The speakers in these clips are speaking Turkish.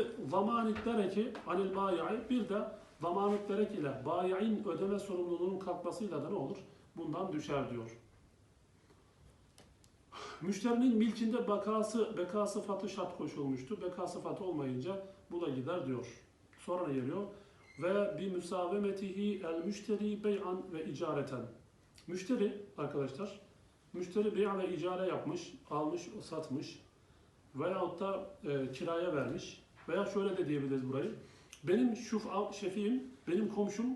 Ve zamanit dereki anil bayi'i bir de zamanit derek ile bayi'in ödeme sorumluluğunun kalkmasıyla da ne olur? Bundan düşer diyor. Müşterinin milkinde bekası, beka sıfatı şart koşulmuştu. Beka sıfatı olmayınca bu da gider diyor. Sonra geliyor? Ve bi müsavemetihi el müşteri bey'an ve icareten. Müşteri arkadaşlar, müşteri bey'a ve icare yapmış, almış, satmış veyahut da e, kiraya vermiş veya şöyle de diyebiliriz burayı. Benim şuf şefiyim, benim komşum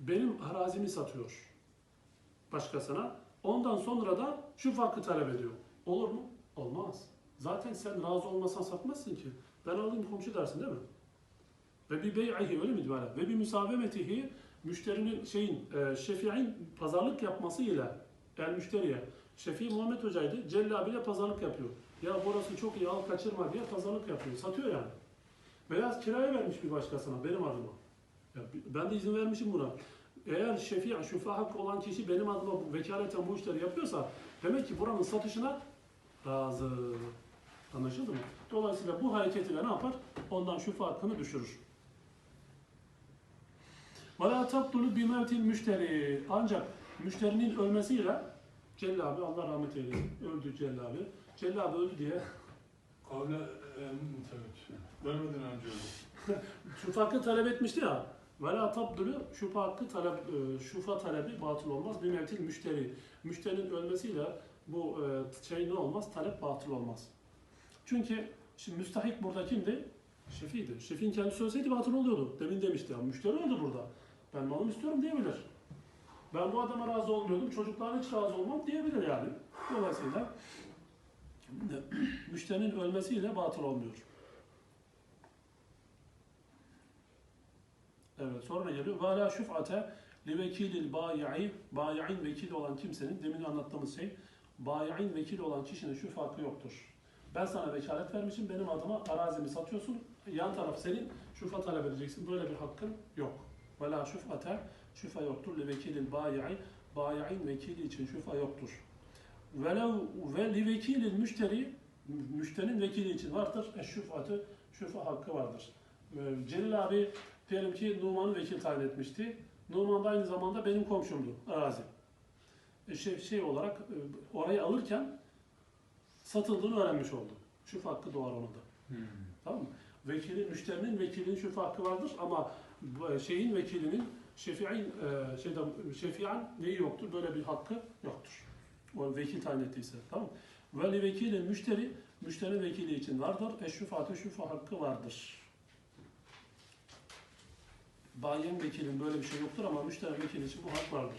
benim arazimi satıyor başkasına. Ondan sonra da şu hakkı talep ediyor. Olur mu? Olmaz. Zaten sen razı olmasan satmazsın ki. Ben alayım komşu dersin değil mi? Ve bir bey'ihi öyle miydi böyle? Ve bir müsavemetihi müşterinin şeyin e, şefi'in pazarlık yapması ile el müşteriye Şefii Muhammed Hoca'ydı. Celil abiyle pazarlık yapıyor. Ya burası çok iyi al kaçırma diye pazarlık yapıyor. Satıyor yani. Veya kiraya vermiş bir başkasına benim adıma. Ya ben de izin vermişim buna. Eğer şefi, şufa hakkı olan kişi benim adıma bu- vekaleten bu işleri yapıyorsa demek ki buranın satışına razı. Anlaşıldı mı? Dolayısıyla bu hareketiyle ne yapar? Ondan şufa hakkını düşürür. وَلَا تَبْدُلُ بِمَوْتِ müşteri. Ancak müşterinin ölmesiyle Celal abi Allah rahmet eylesin. Öldü Celal abi. Celal abi öldü diye Kavle en mütevit. Ölmeden önce öldü. şufa hakkı talep etmişti ya. Vela tabdülü şufa hakkı talep, e, şufa talebi batıl olmaz. Bir mevtil müşteri. Müşterinin ölmesiyle bu e, şey ne olmaz? Talep batıl olmaz. Çünkü şimdi müstahik burada kimdi? Şefiydi. Şefin kendisi ölseydi batıl oluyordu. Demin demişti ya. Müşteri öldü burada. Ben malımı istiyorum diyebilir. Ben bu adama razı olmuyordum. Çocuklarına hiç razı olmam diyebilir yani. Dolayısıyla müşterinin ölmesiyle batıl olmuyor. Evet sonra geliyor? Ve la şuf'ate li vekilil bayi'i bayi'in vekili olan kimsenin demin anlattığımız şey bayi'in vekili olan kişinin şuf hakkı yoktur. Ben sana vekalet vermişim benim adıma arazimi satıyorsun yan taraf senin şufa talep edeceksin böyle bir hakkın yok. Ve la şuf'ate şufa yoktur li vekilil bayi'i bayi'in vekili için şufa yoktur. Velev ve li vekilil müşteri müşterinin vekili için vardır. Eşşufatı şufa hakkı vardır. Ee, Celil abi diyelim ki Numan'ı vekil tayin etmişti. Numan da aynı zamanda benim komşumdu arazi. E şey, şey olarak e, orayı alırken satıldığını öğrenmiş oldu. Şufa hakkı doğar ona da. Tamam mı? Vekilin, müşterinin vekilinin şufa hakkı vardır ama e, şeyin vekilinin şefi'in e, şeyde şefi'an neyi yoktur? Böyle bir hakkı yoktur. O vekil tayin ettiyse. Tamam mı? Ve li vekilin müşteri müşteri vekili için vardır. Eşşufatı şufa hakkı vardır. Bayin vekilin böyle bir şey yoktur ama müşteri vekili için bu hak vardır.